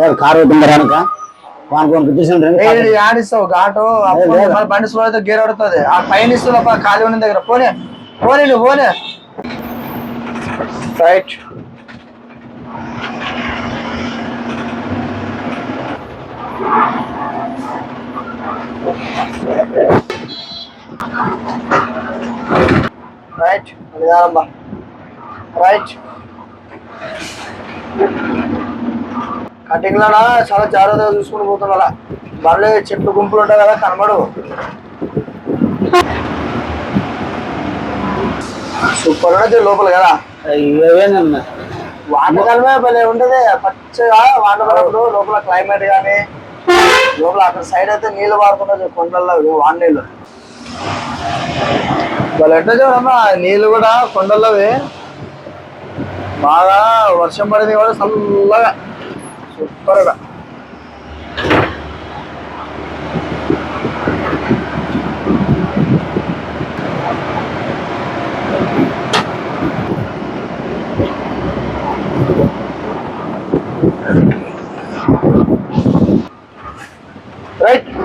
లేదు కారు అవుతుంది కనుక ఆడిస్తావు. మన బండి స్లో అయితే గేర్ పడుతుంది. ఆ పైన ఖాళీ ఉన్న దగ్గర. పోనీ పోనీ రైట్ రైట్ రైట్ కటింగ్ లోనా? చాలా జాగ్రత్తగా చూసుకుని పోతున్నా మళ్ళీ చెట్లు గుంపులు ఉంటాయి కదా కనబడు. సూపర్ ఉన్నది లోపల కదా. వాటకాలమే భలే ఉంటది. పచ్చగా వాటర్ లోపల క్లైమేట్ కానీ లోపల అక్కడ సైడ్ అయితే నీళ్ళు పారుతుంటది కొండల్లో ఇవి వాన నీళ్ళు భలే ఉంటుంది చూడమ్మా నీళ్ళు కూడా కొండల్లోవి. బాగా వర్షం పడింది కూడా చల్లగా. సూపర్గా రైట్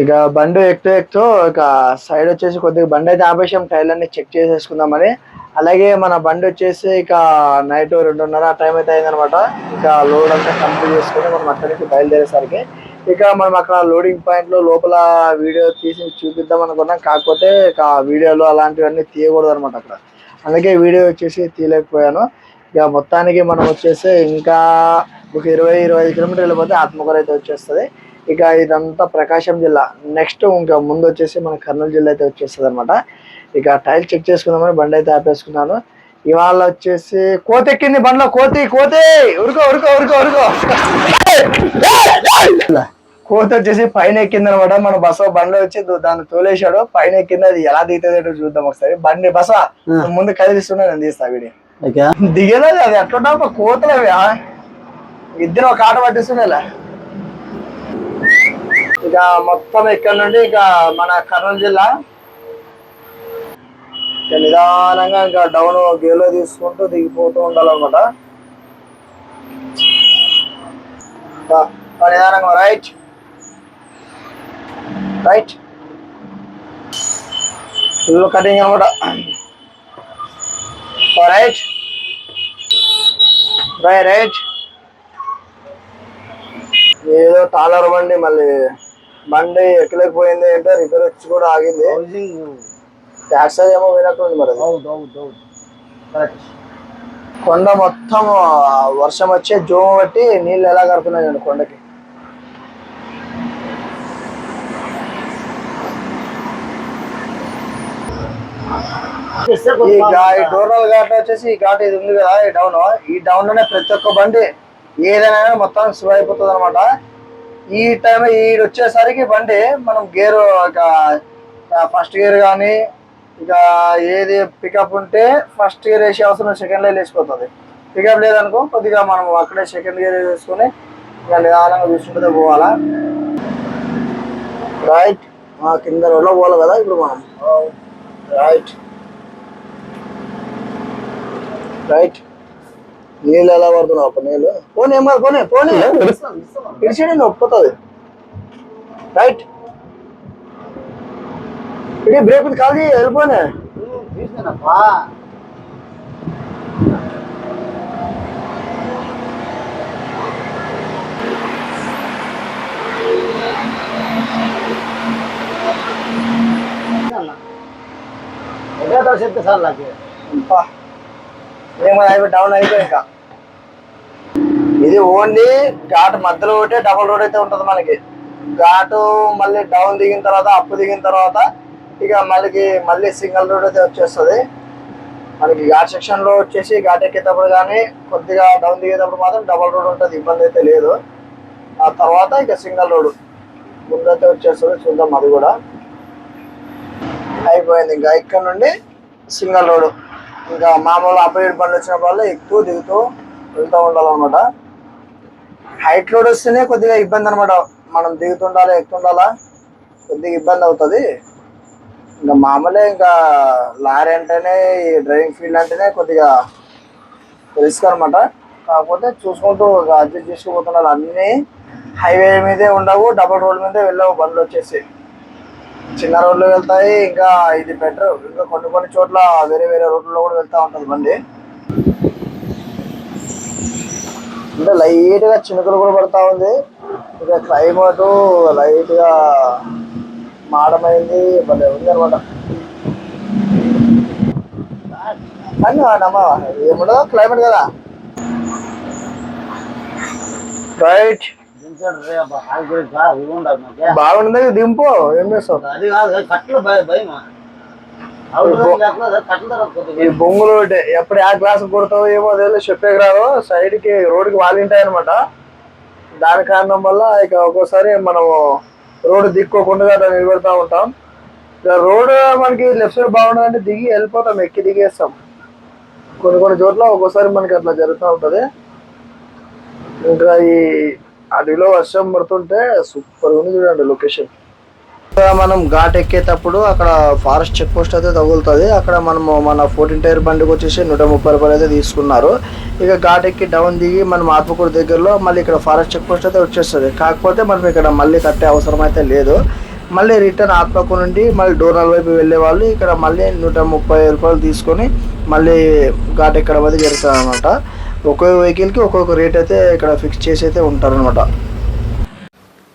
ఇక బండి ఎక్కుతూ ఎక్కుతూ ఇక సైడ్ వచ్చేసి కొద్దిగా బండి అయితే ఆపేసాం టైర్లన్నీ చెక్ చేసేసుకుందామని అలాగే మన బండి వచ్చేసి ఇక నైట్ రెండున్నర ఆ టైం అయితే అయిందనమాట ఇక లోడ్ అంతా కంప్లీట్ చేసుకుని మనం అక్కడికి బయలుదేరేసరికి ఇక మనం అక్కడ లోడింగ్ పాయింట్లో లోపల వీడియో తీసి చూపిద్దాం అనుకున్నాం. కాకపోతే ఇక వీడియోలో అలాంటివన్నీ తీయకూడదు అనమాట అక్కడ. అందుకే వీడియో వచ్చేసి తీయలేకపోయాను. ఇక మొత్తానికి మనం వచ్చేసి ఇంకా ఒక ఇరవై ఇరవై ఐదు కిలోమీటర్లు వెళ్ళిపోతే ఆత్మకూర అయితే వచ్చేస్తుంది. ఇక ఇదంతా ప్రకాశం జిల్లా. నెక్స్ట్ ఇంకా ముందు వచ్చేసి మన కర్నూలు జిల్లా అయితే వచ్చేస్తుంది అనమాట ఇక టైల్ చెక్ చేసుకుందామని బండి అయితే ఆపేసుకున్నాను. ఇవాళ వచ్చేసి కోతి ఎక్కింది బండ్లో. కోతి కోతి! ఉరుకో ఉరుకో ఉరుకో ఉరుకో! కోతి వచ్చేసి పైన ఎక్కింది అనమాట మన బస బండ్లో వచ్చి దాన్ని తోలేశాడు. పైన ఎక్కింది. అది ఎలా దిగుతుందో చూద్దాం ఒకసారి. బండి బస ముందు కదిలిస్తున్నా నేను తీస్తా వీడియో. దిగలేదు అది? ఎట్లా కోతలు అవి ఆ? ఇద్దరు ఒక ఆట పట్టిస్తుండేలా ఇక మొత్తం ఇక్కడ నుండి ఇక మన కర్నూలు జిల్లా ఇక నిదానంగా ఇంకా డౌన్ గేలో తీసుకుంటూ దిగిపోతూ ఉండాలన్నమాట. నిదానంగా రైట్ రైట్ ఫుల్ కటింగ్ అనమాట. రైట్ రై రైట్ ఏదో టాలర్ బండి మళ్ళీ బండి ఎక్కలేకపోయింది అంటే రిపేర్ వచ్చి కూడా ఆగింది. ట్యాక్స్ ఏమో పోయినట్టుంది మరి. కొండ మొత్తం వర్షం వచ్చే జోమ బట్టి నీళ్ళు ఎలా కడుతున్నాయి చూడండి కొండకి? ఈ డోర్నల్ ఘాట్ వచ్చేసి ఈ ఘాట్ ఇది ఉంది కదా ఈ డౌన్ ఈ డౌన్లోనే ప్రతి ఒక్క బండి ఏదైనా మొత్తం స్లో అయిపోతుంది అనమాట ఈ టైం ఈ వచ్చేసరికి బండి మనం గేర్ ఇక ఫస్ట్ గేర్ కానీ ఇక ఏది పికప్ ఉంటే ఫస్ట్ గేర్ వేసే అవసరం సెకండ్ లైన్ వేసిపోతుంది పికప్ లేదనుకో కొద్దిగా మనం అక్కడే సెకండ్ గేర్ వేసుకొని ఇక నిదానంగా చూసుకుంటే పోవాలా? రైట్ కింద రోడ్లో పోవాలి కదా ఇప్పుడు మనం. రైట్ రైట్ నీళ్ళు ఎలా పడుతున్నావు అప్పుడు నీళ్ళు? పోనీ ఏం కాదు పోనీ పోనీ. ఇడిచేయండి ఒప్పుతుంది రైట్ ఇది. బ్రేక్ ఉంది కాదు వెళ్ళిపోనే. చెప్తే సార్ నాకు. అబ్బా. ఏమో అయిపోయి డౌన్ అయిపోయి ఇంకా. ఇది ఓన్లీ ఘాట్ మధ్యలో ఒకటే డబుల్ రోడ్ అయితే ఉంటుంది మనకి. ఘాటు మళ్ళీ డౌన్ దిగిన తర్వాత అప్పు దిగిన తర్వాత ఇక మళ్ళీ మళ్ళీ సింగిల్ రోడ్ అయితే వచ్చేస్తుంది. మనకి ఘాట్ సెక్షన్లో వచ్చేసి ఘాట్ ఎక్కేటప్పుడు కానీ కొద్దిగా డౌన్ దిగేటప్పుడు మాత్రం డబుల్ రోడ్ ఉంటుంది ఇబ్బంది అయితే లేదు. ఆ తర్వాత ఇక సింగిల్ రోడ్ ముందైతే వచ్చేస్తుంది చూద్దాం అది కూడా. అయిపోయింది ఇంకా ఇక్కడ నుండి సింగల్ రోడ్. ఇంకా మామూలు ఆపోజిట్ బండ్లు వచ్చిన వాళ్ళు ఎక్కువ దిగుతూ వెళ్తూ ఉండాలన్నమాట. హైట్ లోడ్ వస్తేనే కొద్దిగా ఇబ్బంది అనమాట మనం దిగుతుండాలా ఎక్కుతుండాలా కొద్దిగా ఇబ్బంది అవుతుంది. ఇంకా మామూలే ఇంకా లారీ అంటేనే ఈ డ్రైవింగ్ ఫీల్డ్ అంటేనే కొద్దిగా రిస్క్ అనమాట కాకపోతే చూసుకుంటూ అడ్జస్ట్ చేసుకుపోతున్నారు. అన్నీ హైవే మీదే ఉండవు డబుల్ రోడ్ మీదే వెళ్ళవు బండ్లు వచ్చేసి. చిన్న రోడ్లు వెళ్తాయి ఇంకా ఇది బెటర్ ఇంకా కొన్ని కొన్ని చోట్ల వేరే వేరే రోడ్లలో కూడా వెళ్తూ ఉంటుంది బండి. అంటే లైట్గా చినుకులు కూడా పడతా ఉంది. ఇక క్లైమేట్ లైట్గా మాడమైంది. భలే ఉంది అనమాట ఏముండదు క్లైమేట్ కదా. రైట్. బాగుంది దింపు ఏం చేస్తావు? అది కాదు కట్లు భయమా? ఈ బొంగులు ఎప్పుడు ఆ గ్లాస్ కొడతావు ఏమో తెలియదు చెప్పేకి రాదు. సైడ్కి రోడ్కి వాలింటాయి అనమాట దాని కారణం వల్ల ఇక ఒక్కోసారి మనము రోడ్డు దిక్కోకుండా అట్లా నిలబెడతా ఉంటాం. ఇక రోడ్ మనకి లెఫ్ట్ సైడ్ బాగుండదంటే దిగి వెళ్ళిపోతాం ఎక్కి దిగేస్తాం. కొన్ని కొన్ని చోట్ల ఒక్కోసారి మనకి అట్లా జరుగుతూ ఉంటది. ఇంకా ఈ అడవిలో వర్షం పడుతుంటే సూపర్ ఉంది చూడండి లొకేషన్. మనం ఘాట్ ఎక్కేటప్పుడు అక్కడ ఫారెస్ట్ చెక్ పోస్ట్ అయితే తగులుతుంది. అక్కడ మనము మన ఫోర్టీన్ టైర్ బండికి వచ్చేసి నూట ముప్పై రూపాయలు అయితే తీసుకున్నారు. ఇక ఘాట్ ఎక్కి డౌన్ దిగి మనం ఆత్మకూరు దగ్గరలో మళ్ళీ ఇక్కడ ఫారెస్ట్ చెక్ పోస్ట్ అయితే వచ్చేస్తుంది. కాకపోతే మనం ఇక్కడ మళ్ళీ కట్టే అవసరం అయితే లేదు. మళ్ళీ రిటర్న్ ఆత్మకూరు నుండి మళ్ళీ డోనల్ వైపు వెళ్ళే వాళ్ళు ఇక్కడ మళ్ళీ నూట ముప్పై రూపాయలు తీసుకొని మళ్ళీ ఘాట్ ఎక్కడం అయితే జరుగుతుంది అనమాట ఒక్కొక్క వెహికల్కి ఒక్కొక్క రేట్ అయితే ఇక్కడ ఫిక్స్ చేసి అయితే ఉంటారనమాట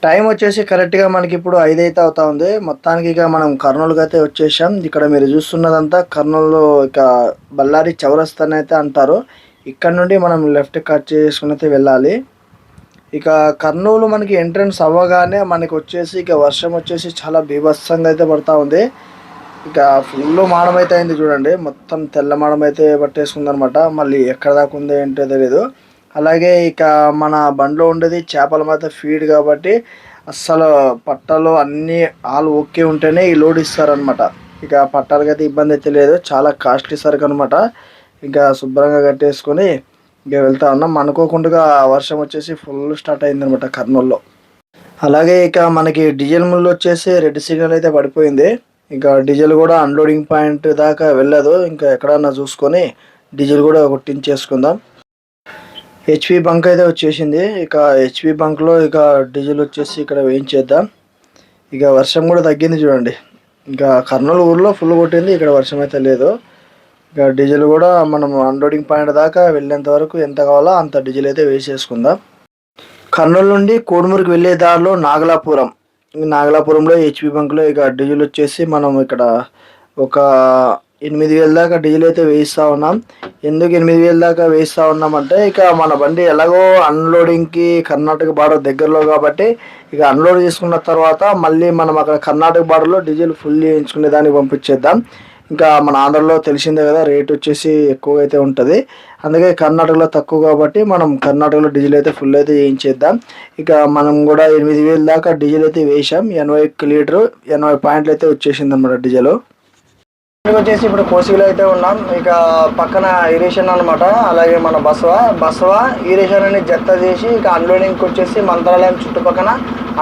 టైం వచ్చేసి కరెక్ట్గా మనకి ఇప్పుడు ఐదు అయితే అవుతా ఉంది. మొత్తానికి ఇక మనం కర్నూలుకి అయితే వచ్చేసాం. ఇక్కడ మీరు చూస్తున్నదంతా కర్నూలు ఇక బళ్ళారి చౌరస్తాని అయితే అంటారు. ఇక్కడ నుండి మనం లెఫ్ట్ కట్ చేసుకుని అయితే వెళ్ళాలి. ఇక కర్నూలు మనకి ఎంట్రన్స్ అవ్వగానే మనకి వచ్చేసి ఇక వర్షం వచ్చేసి చాలా బీభత్సంగా అయితే పడతా ఉంది. ఇక ఫుల్ మాడం అయితే అయింది చూడండి. మొత్తం తెల్ల మాడం అయితే పట్టేసుకుంది అనమాట మళ్ళీ ఎక్కడ దాకా ఉందో ఏంటో తెలియదు అలాగే ఇక మన బండిలో ఉండేది చేపల మాత్రం ఫీడ్ కాబట్టి అస్సలు పట్టాలు అన్నీ ఆల్ ఓకే ఉంటేనే ఈ లోడ్ ఇస్తారనమాట ఇక పట్టాలకి అయితే ఇబ్బంది అయితే లేదు చాలా కాస్ట్లీ సరుకు అనమాట ఇంకా శుభ్రంగా కట్టేసుకొని ఇక వెళ్తా ఉన్నాం. అనుకోకుండా వర్షం వచ్చేసి ఫుల్ స్టార్ట్ అయింది అనమాట కర్నూల్లో. అలాగే ఇక మనకి డీజిల్ ముళ్ళు వచ్చేసి రెడ్ సిగ్నల్ అయితే పడిపోయింది. ఇంకా డీజిల్ కూడా అన్లోడింగ్ పాయింట్ దాకా వెళ్ళదు. ఇంకా ఎక్కడన్నా చూసుకొని డీజిల్ కూడా కొట్టించేసుకుందాం. హెచ్పి బంక్ అయితే వచ్చేసింది. ఇక హెచ్పి బంక్లో ఇక డీజిల్ వచ్చేసి ఇక్కడ వేయించేద్దాం. ఇక వర్షం కూడా తగ్గింది చూడండి. ఇంకా కర్నూలు ఊర్లో ఫుల్ కొట్టింది. ఇక్కడ వర్షం అయితే లేదు. ఇక డీజిల్ కూడా మనం అన్లోడింగ్ పాయింట్ దాకా వెళ్ళేంత వరకు ఎంత కావాలో అంత డీజిల్ అయితే వేసేసుకుందాం. కర్నూలు నుండి కోడుమూరుకి వెళ్ళే దారిలో నాగలాపురం. నాగలాపురంలో హెచ్పి బంక్లో ఇక డీజిల్ వచ్చేసి మనం ఇక్కడ ఒక ఎనిమిది వేల దాకా డీజిల్ అయితే వేయిస్తూ ఉన్నాం. ఎందుకు ఎనిమిది వేల దాకా వేయిస్తూ ఉన్నామంటే ఇక మన బండి ఎలాగో అన్లోడింగ్కి కర్ణాటక బార్డర్ దగ్గరలో కాబట్టి ఇక అన్లోడ్ చేసుకున్న తర్వాత మళ్ళీ మనం అక్కడ కర్ణాటక బార్డర్లో డీజిల్ ఫుల్ వేయించుకునే దానికి పంపించేద్దాం. ఇంకా మన ఆంధ్రలో తెలిసిందే కదా రేట్ వచ్చేసి ఎక్కువ అయితే ఉంటుంది. అందుకే కర్ణాటకలో తక్కువ కాబట్టి మనం కర్ణాటకలో డీజిల్ అయితే ఫుల్ అయితే వేయించేద్దాం ఇక మనం కూడా ఎనిమిది వేల దాకా డీజిల్ అయితే వేసాం ఎనభై లీటర్ ఎనభై పాయింట్లు అయితే వచ్చేసింది అనమాట డీజిల్. వచ్చేసి ఇప్పుడు కోసిలో అయితే ఉన్నాం. ఇక పక్కన ఇరేషన్ అనమాట అలాగే మన బసవ. బసవ ఇరేషన్ అని జత్త చేసి ఇక అన్లోడింగ్కి వచ్చేసి మంత్రాలయం చుట్టుపక్కన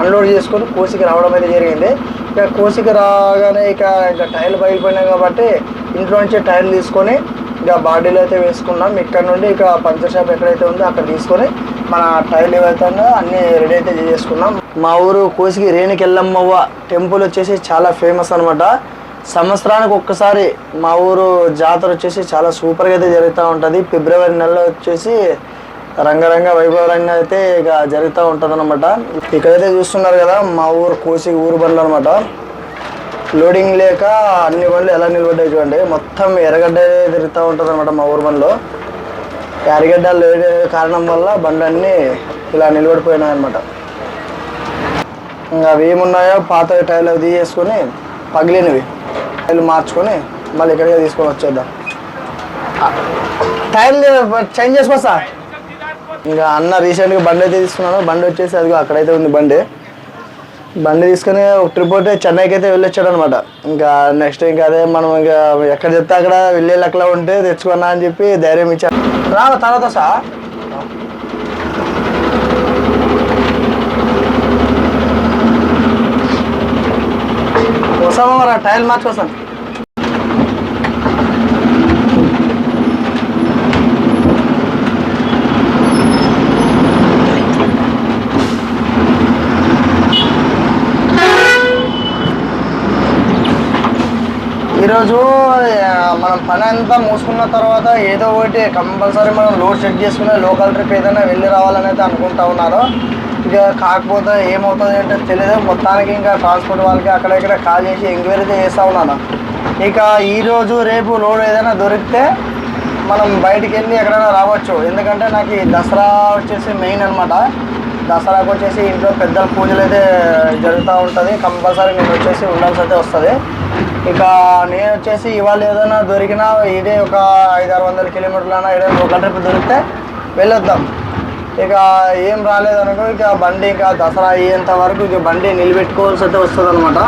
అన్లోడ్ చేసుకొని కోసికి రావడం అయితే జరిగింది. ఇక కోసికి రాగానే ఇక ఇక టైర్లు పగిలిపోయినాయి కాబట్టి ఇంట్లో నుంచి టైర్లు తీసుకొని ఇక బాడీలో అయితే వేసుకున్నాం. ఇక్కడ నుండి ఇక పంచర్ షాప్ ఎక్కడైతే ఉందో అక్కడ తీసుకొని మన టైర్లు ఏవైతే ఉన్నాయో అన్నీ రెడీ అయితే చేసుకున్నాం. మా ఊరు కోసికి రేణుకెళ్ళమ్మవ్వ టెంపుల్ వచ్చేసి చాలా ఫేమస్ అనమాట సంవత్సరానికి ఒక్కసారి మా ఊరు జాతర వచ్చేసి చాలా సూపర్గా అయితే జరుగుతూ ఉంటుంది. ఫిబ్రవరి నెలలో వచ్చేసి రంగరంగ వైభవరంగా అయితే ఇక జరుగుతూ ఉంటుంది అనమాట ఇక్కడైతే చూస్తున్నారు కదా మా ఊరు కోసి ఊరు బండ్లు అనమాట లోడింగ్ లేక అన్ని బండ్లు ఎలా నిలబడ్డాయి చూడండి. మొత్తం ఎర్రగడ్డ తిరుగుతూ ఉంటుంది అనమాట మా ఊరు బండ్లో. ఎర్రగడ్డ లేని కారణం వల్ల బండ్లన్నీ ఇలా నిలబడిపోయినాయి అనమాట ఇంకా అవి ఏమున్నాయో పాత టైర్లు అవి తీసేసుకొని పగిలినవి. టైర్లు మార్చుకొని మళ్ళీ ఇక్కడికే తీసుకొని వచ్చేద్దాం. టైర్లు చేంజ్ చేసుకొస్తా ఇంకా అన్న రీసెంట్గా బండి అయితే తీసుకున్నాను బండి వచ్చేసి అదిగో అక్కడైతే ఉంది బండి. బండి తీసుకుని ఒక ట్రిప్ అయితే చెన్నైకి అయితే వెళ్ళొచ్చాడు అనమాట ఇంకా నెక్స్ట్ ఇంకా అదే మనం ఇంకా ఎక్కడ చెప్తే అక్కడ వెళ్ళే లెక్కలో ఉంటే తెచ్చుకున్నా అని చెప్పి ధైర్యం ఇచ్చాను రా తర్వాత సార్. వస్తామా మరి టైల్ మార్చుకోసం ఈరోజు మనం పని అంతా మూసుకున్న తర్వాత ఏదో ఒకటి కంపల్సరీ మనం లోడ్ చెక్ చేసుకుని లోకల్ ట్రిప్ ఏదైనా వెళ్ళి రావాలని అయితే అనుకుంటా ఉన్నారు. ఇక కాకపోతే ఏమవుతుంది అంటే తెలియదు. మొత్తానికి ఇంకా ట్రాన్స్పోర్ట్ వాళ్ళకి అక్కడ ఇక్కడ కాల్ చేసి ఎంక్వైరీ అయితే చేస్తూ ఉన్నాను. ఇక ఈరోజు రేపు లోడ్ ఏదైనా దొరికితే మనం బయటికి వెళ్ళి ఎక్కడైనా రావచ్చు. ఎందుకంటే నాకు ఈ దసరా వచ్చేసి మెయిన్ అనమాట దసరాకు వచ్చేసి ఇంట్లో పెద్దల పూజలు అయితే జరుగుతూ ఉంటుంది. కంపల్సరీ నేను వచ్చేసి ఉండాల్సి అయితే వస్తుంది. ఇక నేను వచ్చేసి ఇవాళ ఏదైనా దొరికినా ఇదే ఒక ఐదు ఆరు వందల కిలోమీటర్లైనా ఏదైనా ఒక ట్రిప్ దొరికితే వెళ్ళొద్దాం. ఇక ఏం రాలేదనుకో ఇక బండి ఇంకా దసరా అయ్యేంత వరకు ఇక బండి నిలబెట్టుకోవాల్సి అయితే వస్తుంది అనమాట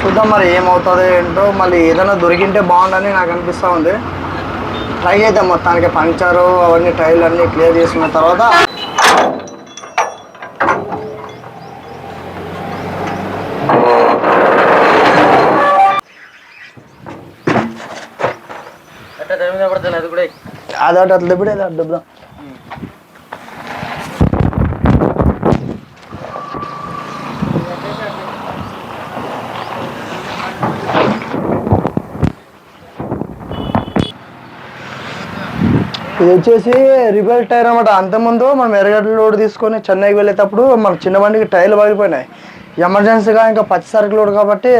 చూద్దాం మరి ఏమవుతుందో ఏంటో మళ్ళీ ఏదైనా దొరికింటే బాగుండని నాకు అనిపిస్తూ ఉంది. ట్రై చేద్దాం మొత్తానికి పంచరు అవన్నీ టైర్లు అన్నీ క్లియర్ చేసుకున్న తర్వాత అదొకటి అట్లా ఇప్పుడు ఇది ఇది వచ్చేసి రిబెల్ టైర్ అనమాట అంతకుముందు మనం ఎర్రగడ్డ లోడ్ తీసుకొని చెన్నైకి వెళ్ళేటప్పుడు మన చిన్న బండికి టైర్లు పగిలిపోయినాయి. ఎమర్జెన్సీగా ఇంకా పచ్చి సరుకు లోడ్ కాబట్టి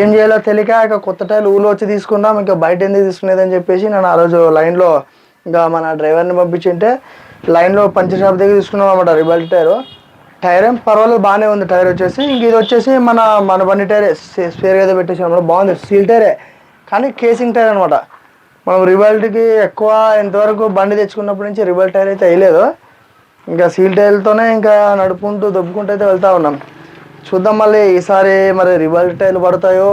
ఏం చేయాలో తెలియక ఇంకా కొత్త టైర్లు ఊళ్ళో వచ్చి తీసుకుందాం ఇంకా బయట ఎందుకు తీసుకునేదని చెప్పేసి నేను ఆ రోజు లైన్లో ఇంకా మన డ్రైవర్ని పంపించింటే లైన్లో పంచర్ షాప్ దగ్గర తీసుకున్నాం అనమాట రిబెల్ టైర్. టైర్ ఏం పర్వాలేదు బాగానే ఉంది టైర్ వచ్చేసి. ఇంక ఇది వచ్చేసి మన మన బండి టైరే స్పేర్ అయితే పెట్టేసి అనమాట బాగుంది సీల్ టైరే. కానీ కేసింగ్ టైర్ అనమాట మనం రిబల్ట్కి ఎక్కువ ఇంతవరకు బండి తెచ్చుకున్నప్పటి నుంచి రిబల్ టైర్ అయితే వేయలేదు. ఇంకా సీల్ టైర్లతోనే ఇంకా నడుపుకుంటూ దొబ్బుకుంటూ అయితే వెళ్తూ ఉన్నాం. చూద్దాం మళ్ళీ ఈసారి మరి రిబల్ టైర్లు పడతాయో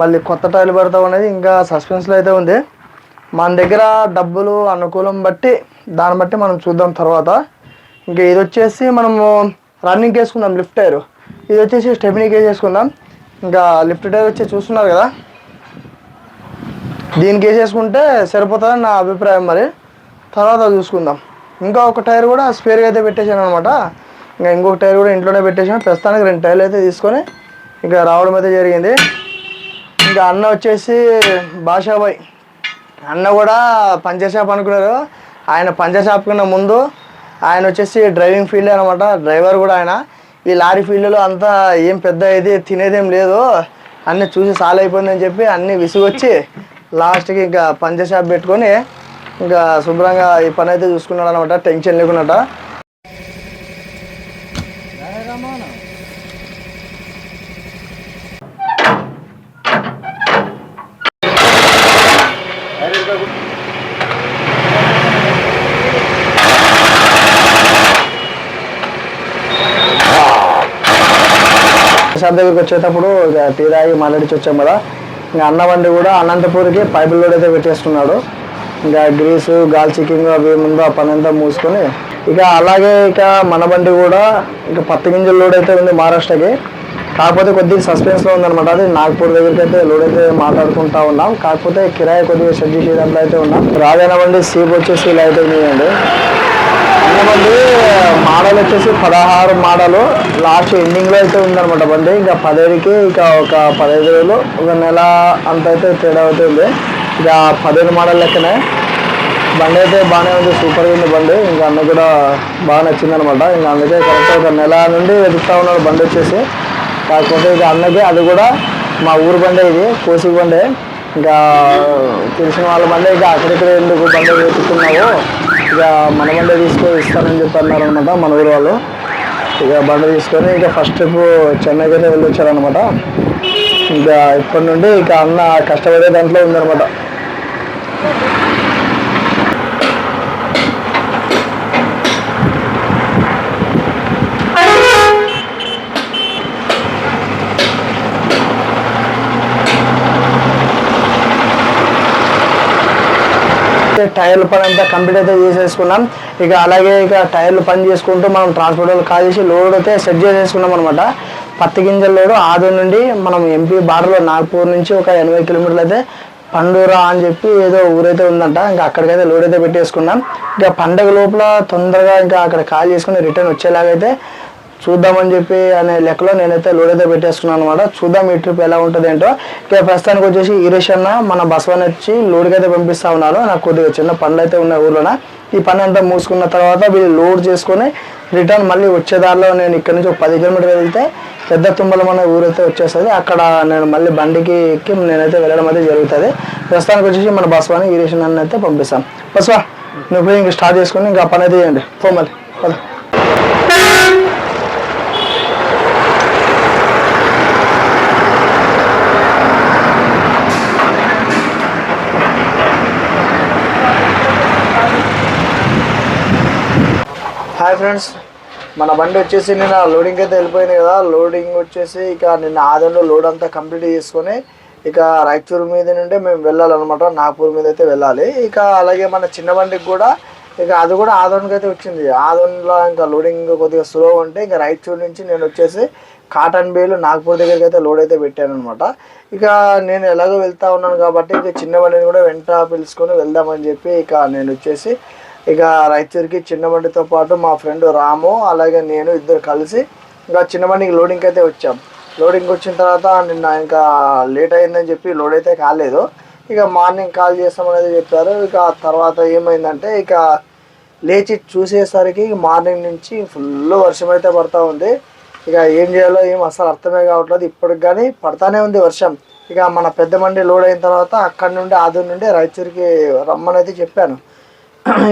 మళ్ళీ కొత్త టైర్లు పడతావు అనేది ఇంకా సస్పెన్స్లో అయితే ఉంది. మన దగ్గర డబ్బులు అనుకూలం బట్టి దాన్ని బట్టి మనం చూద్దాం తర్వాత. ఇంకా ఇది వచ్చేసి మనము రన్నింగ్ వేసుకుందాం లిఫ్ట్ టైర్. ఇది వచ్చేసి స్టెఫినీకి వేసేసుకుందాం ఇంకా లిఫ్ట్ టైర్ వచ్చి చూస్తున్నారు కదా? దీనికి వేసేసుకుంటే సరిపోతుందని నా అభిప్రాయం మరి. తర్వాత చూసుకుందాం. ఇంకా ఒక టైర్ కూడా స్పేర్గా అయితే పెట్టేశాను అనమాట ఇంకా ఇంకొక టైర్ కూడా ఇంట్లోనే పెట్టేసాను ప్రస్తుతానికి రెండు టైర్లు అయితే తీసుకొని ఇంకా రావడం అయితే జరిగింది. ఇంకా అన్న వచ్చేసి భాషాబాయ్ అన్న కూడా పంచర్ షాప్ అనుకున్నారు. ఆయన పంచర్ షాప్ కన్నా ముందు ఆయన వచ్చేసి డ్రైవింగ్ ఫీల్డ్ అనమాట డ్రైవర్ కూడా ఆయన. ఈ లారీ ఫీల్డ్లో అంతా ఏం పెద్ద ఇది తినేదేం లేదు. అన్నీ చూసి సాల్ అయిపోయిందని చెప్పి అన్నీ విసుగొచ్చి లాస్ట్కి ఇంకా పంచర్ షాప్ పెట్టుకొని ఇంకా శుభ్రంగా ఈ పని అయితే చూసుకున్నాడు అనమాట టెన్షన్ లేకున్నట. సార్ దగ్గరికి వచ్చేటప్పుడు ఇక టీ తాగి మాట్లాడిచి వచ్చాం కదా. ఇంకా అన్న బండి కూడా అనంతపూర్కి పైపుల్ లోడ్ అయితే పెట్టేస్తున్నాడు. ఇంకా గ్రీసు గాల్ చికింగ్ అవి ముందు ఆ పని అంతా మూసుకొని ఇక అలాగే ఇక మన బండి కూడా ఇక పత్తి గింజల లోడ్ అయితే ఉంది మహారాష్ట్రకి. కాకపోతే కొద్దిగా సస్పెన్స్లో ఉందనమాట అది నాగ్పూర్ దగ్గరికి అయితే లోడ్ అయితే మాట్లాడుకుంటా ఉన్నాం. కాకపోతే కిరాయి కొద్దిగా సెట్ చేసేదాంట్లో అయితే ఉన్నాం. రాజైన బండి సీప్ వచ్చేసి ఇలా అయితే ఉందండి బండి మోడల్ వచ్చేసి పదహారు మోడల్ లాస్ట్ ఎండింగ్లో అయితే ఉందనమాట బండి. ఇంకా పదిహేడుకి ఇక ఒక పదహైదు వేలు. ఒక నెల అంత అయితే తేడా అవుతుంది. ఇక పదిహేను మోడల్ లెక్కనే. బండి అయితే బాగానే ఉంది. సూపర్గా ఉంది బండి. ఇంకా అన్న కూడా బాగా నచ్చింది అనమాట ఇంకా అందుకే కరెక్ట్ ఒక నెల నుండి వెతుకుతా ఉన్నాడు బండి వచ్చేసి. కాకపోతే ఇక అన్నకి అది కూడా మా ఊరు బండి ఇది. కోసి బండి. ఇంకా తెలిసిన వాళ్ళ బండి. ఇంకా అక్కడిక్కడ ఎందుకు బండి వెతుకుతున్నావు ఇక మన బండి తీసుకొని ఇస్తానని చెప్పి అనమాట మన ఊరు వాళ్ళు. ఇక బండి తీసుకొని ఇక ఫస్ట్ ట్రిప్ చెన్నైకి అయితే వెళ్ళొచ్చారనమాట ఇంకా ఇప్పటి నుండి ఇక అన్న కష్టపడే దాంట్లో అయితే టైర్ల పని అంతా కంప్లీట్ అయితే చేసేసుకున్నాం. ఇక అలాగే ఇక టైర్లు పని చేసుకుంటూ మనం ట్రాన్స్పోర్టర్లు కాల్ చేసి లోడ్ అయితే సెట్ చేసేసుకున్నాం అనమాట పత్తి గింజల లోడు ఆదో నుండి మనం ఎంపీ బార్డర్లో నాగ్పూర్ నుంచి ఒక ఎనభై కిలోమీటర్లు అయితే పండూరా అని చెప్పి ఏదో ఊరైతే ఉందంట. ఇంకా అక్కడికైతే లోడ్ అయితే పెట్టేసుకున్నాం. ఇంకా పండగ లోపల తొందరగా ఇంకా అక్కడ కాల్ చేసుకుని రిటర్న్ వచ్చేలాగైతే చూద్దామని చెప్పి అనే లెక్కలో నేనైతే లోడ్ అయితే పెట్టేసుకున్నాను అనమాట చూద్దాం ఈ ట్రిప్ ఎలా ఉంటుంది ఏంటో. ఇక ప్రస్తుతానికి వచ్చేసి ఈరేష్ అన్న మన బస్వాన్ వచ్చి లోడ్కి అయితే పంపిస్తా ఉన్నారు. నాకు కొద్దిగా చిన్న పనులు అయితే ఉన్నాయి ఊర్లోన. ఈ పని అంతా మూసుకున్న తర్వాత వీళ్ళు లోడ్ చేసుకొని రిటర్న్ మళ్ళీ వచ్చే దారిలో నేను ఇక్కడ నుంచి ఒక పది కిలోమీటర్లు వెళ్తే పెద్ద తుమ్మలం అనే ఊరైతే వచ్చేస్తుంది. అక్కడ నేను మళ్ళీ బండికి ఎక్కి నేనైతే వెళ్ళడం అయితే జరుగుతుంది. ప్రస్తుతానికి వచ్చేసి మన బస్వాని ఈరేష్ అన్న అయితే పంపిస్తాం. బస్వా నువ్వు పోయి ఇంక స్టార్ట్ చేసుకుని ఇంకా పని అయితే చేయండి. పో మళ్ళీ హాయ్ ఫ్రెండ్స్. మన బండి వచ్చేసి నిన్న లోడింగ్ అయితే వెళ్ళిపోయింది కదా. లోడింగ్ వచ్చేసి ఇక నిన్న ఆదంలో లోడ్ అంతా కంప్లీట్ చేసుకొని ఇక రాయచూరు మీద నుండి మేము వెళ్ళాలన్నమాట. నాగపూర్ మీద అయితే వెళ్ళాలి. ఇక అలాగే మన చిన్న బండికి కూడా ఇక అది కూడా ఆదోన్కి అయితే వచ్చింది. ఆదోన్లో ఇంకా లోడింగ్ కొద్దిగా స్లో ఉంటే ఇంకా రాయచూరు నుంచి నేను వచ్చేసి కాటన్ బేలు నాగపూర్ దగ్గరికి అయితే లోడ్ అయితే పెట్టాను అనమాట ఇక నేను ఎలాగో వెళ్తా ఉన్నాను కాబట్టి ఇక చిన్న బండిని కూడా వెంట పిలుచుకొని వెళ్దామని చెప్పి ఇక నేను వచ్చేసి ఇక రాయచూరుకి చిన్న బండితో పాటు మా ఫ్రెండ్ రాము అలాగే నేను ఇద్దరు కలిసి ఇంకా చిన్న బండికి లోడింగ్కి అయితే వచ్చాం. లోడింగ్కి వచ్చిన తర్వాత నిన్న ఇంకా లేట్ అయిందని చెప్పి లోడ్ అయితే కాలేదు. ఇక మార్నింగ్ కాల్ చేస్తామనేది చెప్పారు. ఇక తర్వాత ఏమైందంటే ఇక లేచి చూసేసరికి మార్నింగ్ నుంచి ఫుల్ వర్షం అయితే పడతా ఉంది. ఇక ఏం చేయాలో ఏం అసలు అర్థమే కావట్లేదు. ఇప్పటికి కానీ పడతానే ఉంది వర్షం. ఇక మన పెద్ద మండి లోడ్ అయిన తర్వాత అక్కడ నుండి ఆదు నుండి రాయచూరికి రమ్మనైతే చెప్పాను.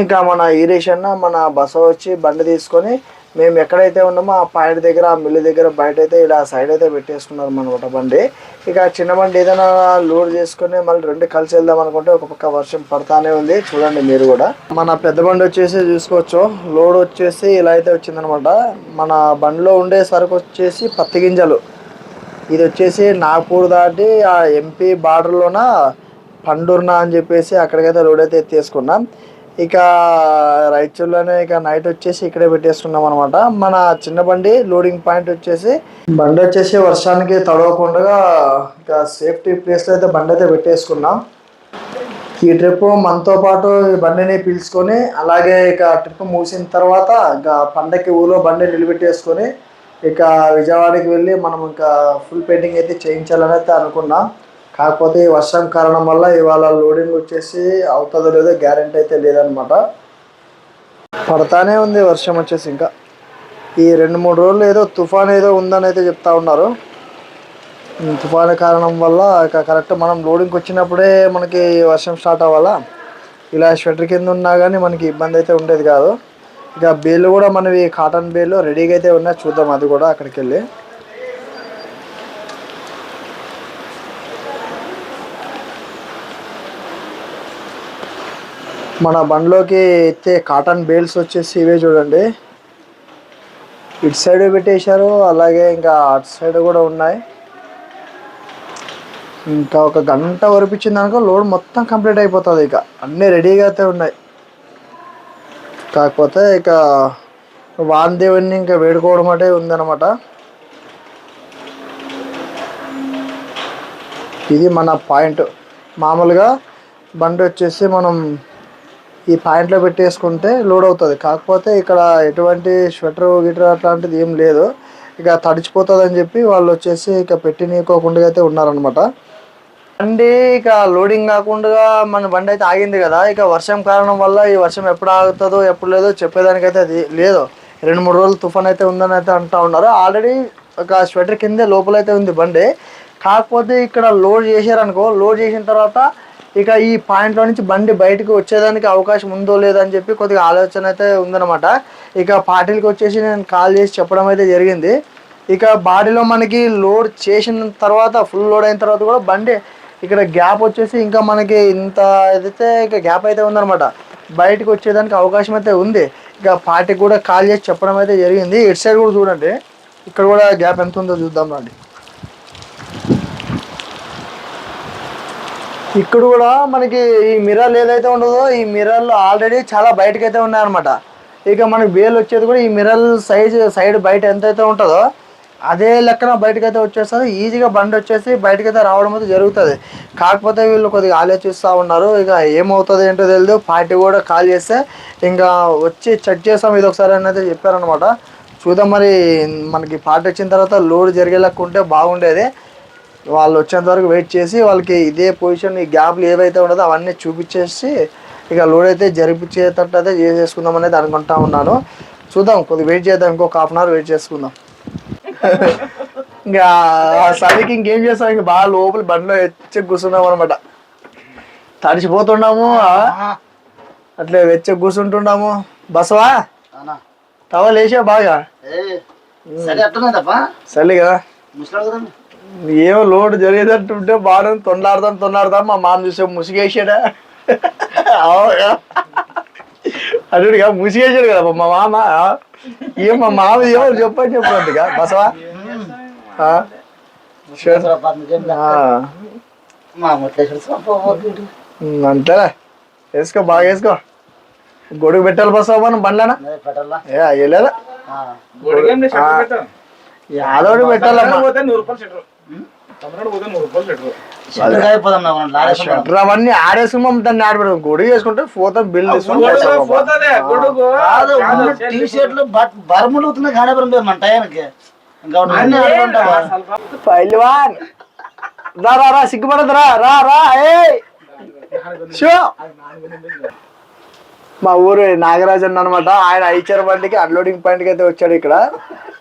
ఇంకా మన ఈరేష్ అన్న మన బస వచ్చి బండి తీసుకొని మేము ఎక్కడైతే ఉన్నామో ఆ పాయింట్ దగ్గర ఆ మిల్లు దగ్గర బయట అయితే ఇలా సైడ్ అయితే పెట్టేసుకున్నారు అనమాట బండి. ఇక చిన్న బండి ఏదైనా లోడ్ చేసుకుని మళ్ళీ రెండు కలిసి వెళ్దాం అనుకుంటే ఒక పక్క వర్షం పడతానే ఉంది. చూడండి మీరు కూడా. మన పెద్ద బండి వచ్చేసి చూసుకోవచ్చు. లోడ్ వచ్చేసి ఇలా అయితే వచ్చిందనమాట మన బండిలో ఉండే సరుకు వచ్చేసి పత్తి గింజలు. ఇది వచ్చేసి నాగపూర్ దాటి ఆ ఎంపీ బార్డర్లోన పండూర్నా అని చెప్పేసి అక్కడికైతే రోడ్ అయితే ఎత్తేసుకున్నాం. ఇక రైచూర్లోనే ఇక నైట్ వచ్చేసి ఇక్కడే పెట్టేసుకున్నాం అనమాట మన చిన్న బండి లోడింగ్ పాయింట్ వచ్చేసి బండి వచ్చేసి వర్షానికి తడవకుండా ఇక సేఫ్టీ ప్లేస్లో అయితే బండి అయితే పెట్టేసుకున్నాం. ఈ ట్రిప్ మనతో పాటు ఈ బండిని పిలుచుకొని అలాగే ఇక ట్రిప్ ముగిసిన తర్వాత ఇక పండక్కి ఊళ్ళో బండి నిలబెట్టేసుకొని ఇక విజయవాడకి వెళ్ళి మనం ఇంకా ఫుల్ పెయింటింగ్ అయితే చేయించాలని అయితే అనుకున్నాం. కాకపోతే ఈ వర్షం కారణం వల్ల ఇవాళ లోడింగ్ వచ్చేసి అవుతుందో లేదో గ్యారంటీ అయితే లేదనమాట పడతానే ఉంది వర్షం వచ్చేసి ఇంకా. ఈ రెండు మూడు రోజులు ఏదో తుఫాన్ ఏదో ఉందని అయితే చెప్తా ఉన్నారు. తుఫాన్ తుఫాను కారణం వల్ల ఇక కరెక్ట్ మనం లోడింగ్కి వచ్చినప్పుడే మనకి వర్షం స్టార్ట్ అవ్వాలా? ఇలా స్వెటర్ కింద ఉన్నా కానీ మనకి ఇబ్బంది అయితే ఉండేది కాదు. ఇక బేలు కూడా మనవి కాటన్ బేలు రెడీగా అయితే ఉన్నాయి. చూద్దాం అది కూడా అక్కడికి వెళ్ళి మన బండిలోకి ఎత్తే కాటన్ బేల్స్ వచ్చేసి ఇవే చూడండి. ఇటు సైడ్ పెట్టేశారు అలాగే ఇంకా అటు సైడ్ కూడా ఉన్నాయి. ఇంకా ఒక గంట వరిపించింది అనుకో లోడ్ మొత్తం కంప్లీట్ అయిపోతుంది ఇక. అన్నీ రెడీగా అయితే ఉన్నాయి. కాకపోతే ఇక వాందేవుని ఇంకా వేడుకోవడం అంటే ఉందన్నమాట. ఇది మన పాయింట్. మామూలుగా బండి వచ్చేసి మనం ఈ పాయింట్లో పెట్టేసుకుంటే లోడ్ అవుతుంది. కాకపోతే ఇక్కడ ఎటువంటి స్వెటర్ గిటర్ అట్లాంటిది ఏం లేదు. ఇక తడిచిపోతుంది అని చెప్పి వాళ్ళు వచ్చేసి ఇక పెట్టినీకోకుండా అయితే ఉన్నారనమాట బండి ఇక లోడింగ్ కాకుండా మన బండి అయితే ఆగింది కదా. ఇక వర్షం కారణం వల్ల ఈ వర్షం ఎప్పుడు ఆగుతుందో ఎప్పుడు లేదో చెప్పేదానికైతే అది లేదు. రెండు మూడు రోజులు తుఫాన్ అయితే ఉందని అయితే అంటూ ఉన్నారు. ఆల్రెడీ ఒక స్వెటర్ కిందే లోపలైతే ఉంది బండి. కాకపోతే ఇక్కడ లోడ్ చేశారనుకో లోడ్ చేసిన తర్వాత ఇక ఈ పాయింట్లో నుంచి బండి బయటకు వచ్చేదానికి అవకాశం ఉందో లేదో అని చెప్పి కొద్దిగా ఆలోచన అయితే ఉందన్నమాట. ఇక పార్టీలకు వచ్చేసి నేను కాల్ చేసి చెప్పడం అయితే జరిగింది. ఇక బాడీలో మనకి లోడ్ చేసిన తర్వాత ఫుల్ లోడ్ అయిన తర్వాత కూడా బండి ఇక్కడ గ్యాప్ వచ్చేసి ఇంకా మనకి ఇంత అయితే ఇక గ్యాప్ అయితే ఉందన్నమాట. బయటకు వచ్చేదానికి అవకాశం అయితే ఉంది. ఇక పార్టీకి కూడా కాల్ చేసి చెప్పడం అయితే జరిగింది. ఇటు సైడ్ కూడా చూడండి. ఇక్కడ కూడా గ్యాప్ ఎంత ఉందో చూద్దాం రండి. ఇక్కడ కూడా మనకి ఈ మిర్రర్ ఏదైతే ఉండదో ఈ మిర్రర్లో ఆల్రెడీ చాలా బయటకైతే అయితే ఉన్నాయన్నమాట. ఇక మనకి బేల్ వచ్చేది కూడా ఈ మిర్రర్ సైజ్ సైడ్ బయట ఎంతైతే ఉంటుందో అదే లెక్కన బయటకైతే వచ్చేస్తుంది. ఈజీగా బండి వచ్చేసి బయటకైతే రావడం అయితే జరుగుతుంది. కాకపోతే వీళ్ళు కొద్దిగా ఆలోచిస్తూ ఉన్నారు. ఇక ఏమవుతుంది ఏంటో తెలియదు పార్టీ కూడా కాల్ చేస్తే ఇంకా వచ్చి చెక్ చేస్తాం. ఇది ఒకసారి అని అయితే చెప్పారనమాట చూద్దాం మరి మనకి పార్టీ వచ్చిన తర్వాత లోడ్ జరిగేలాగా ఉంటే బాగుండేది. వాళ్ళు వచ్చేంత వరకు వెయిట్ చేసి వాళ్ళకి ఇదే పొజిషన్ ఈ గ్యాప్లు ఏవైతే ఉన్నదో అవన్నీ చూపించేసి ఇక లోడ్ అయితే జరిపించేటట్టు అయితే చేసేసుకుందాం అనేది అనుకుంటా ఉన్నాను. చూద్దాం కొద్దిగా వెయిట్ చేద్దాం ఇంకొక హాఫ్ అన్ అవర్ వెయిట్ చేసుకుందాం. ఇంకా చలికి ఇంకేం చేస్తాం? ఇంక బాగా లోపల బండిలో ఎచ్చి కూర్చున్నాం అనమాట తడిచిపోతున్నాము అట్లే వెచ్చ కూర్చుంటున్నాము. బసవా? టవల్ వేసా బాగా? సరే కదా. ఏమో లోడ్ జరిగేటట్టుంటే బాగా తొండాడదాం తొండాడదాం మా మామ చూసే ముసిగేసాడా? అడుగుడిగా ముసిగేసాడు కదా మా మామ ఏం మా మామ ఏమో చెప్పని చెప్పినట్టుగా బసవా? అంతేలే. వేసుకో బాగా వేసుకో. గొడుగు పెట్టాలి బసవా మనం బండ్లనా? పెట్టాలా? ఏ అయ్యలేదా యాదోడు పెట్టాలమ్మా. అవన్నీ ఆడేసుకున్నాం దాన్ని ఆడబెడతాం గొడుగు వేసుకుంటే పోతాం బిల్ టీ షర్ట్లు గాడపురం మన టయానికి. ఆడుకుంటావా పైల్వాన్. రా రా రా సిగ్గుపడదు రా రా రా ఏ షో. మా ఊరు నాగరాజన్ అనమాట ఆయన ఐచర్ బండికి అన్లోడింగ్ పాయింట్కి అయితే వచ్చాడు ఇక్కడ.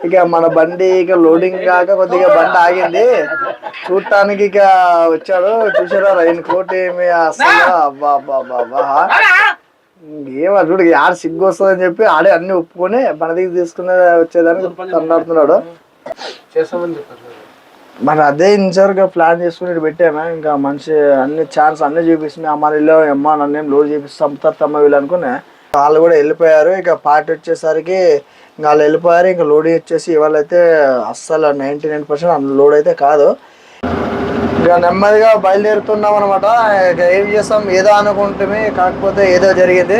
ఇక మన బండి ఇక లోడింగ్ కాక కొద్దిగా బండి ఆగింది. చూడటానికి ఇక వచ్చాడు. చూసారా రైన్ కోట్ ఏమి అసలు అబ్బా అబ్బా అబ్బా అబ్బా ఏమో చూడు ఆడ సిగ్గు వస్తుందని చెప్పి ఆడే అన్ని ఒప్పుకొని మన దగ్గర తీసుకునే వచ్చేదానికి తన్నాడుతున్నాడు మరి అదే ఇన్సర్గా ప్లాన్ చేసుకుని పెట్టాను ఇంకా మంచి అన్ని ఛాన్స్ అన్ని చూపిస్తుంది. అమ్మ ఇల్లు అమ్మ నన్ను ఏం లోడ్ చూపిస్తా చంపుతారు తమ్మ వీళ్ళు అనుకునే. వాళ్ళు కూడా వెళ్ళిపోయారు. ఇక పార్టీ వచ్చేసరికి ఇంకా వాళ్ళు వెళ్ళిపోయారు. ఇంకా లోడ్ వచ్చేసి ఇవాళ అయితే అస్సలు నైంటీ నైన్ పర్సెంట్ లోడ్ అయితే కాదు. ఇక నెమ్మదిగా బయలుదేరుతున్నాం అనమాట ఇక ఏం చేస్తాం? ఏదో అనుకుంటే కాకపోతే ఏదో జరిగింది.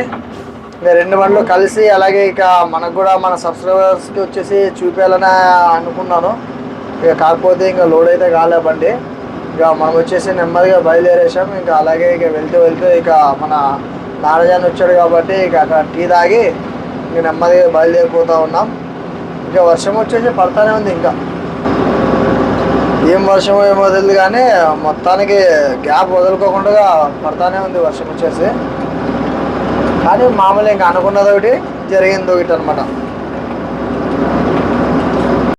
ఇక రెండు బండ్లు కలిసి అలాగే ఇక మనకు కూడా మన సబ్స్క్రైబర్స్కి వచ్చేసి చూపించాలని అనుకున్నాను. ఇక కాకపోతే ఇంకా లోడ్ అయితే కాలే బండి. ఇక మనం వచ్చేసి నెమ్మదిగా బయలుదేరేసాం ఇంకా అలాగే ఇక వెళ్తూ వెళ్తూ ఇక మన నారాజాన్ వచ్చాడు కాబట్టి ఇక అక్కడ టీ తాగి ఇక నెమ్మదిగా బయలుదేరిపోతూ ఉన్నాం. ఇంకా వర్షం వచ్చేసి పడతానే ఉంది ఇంకా. ఏం వర్షం ఏమో తెలియదు కానీ మొత్తానికి గ్యాప్ వదులుకోకుండా పడతానే ఉంది వర్షం వచ్చేసి. కానీ మామూలు ఇంకా అనుకున్నది ఒకటి జరిగింది ఒకటి అనమాట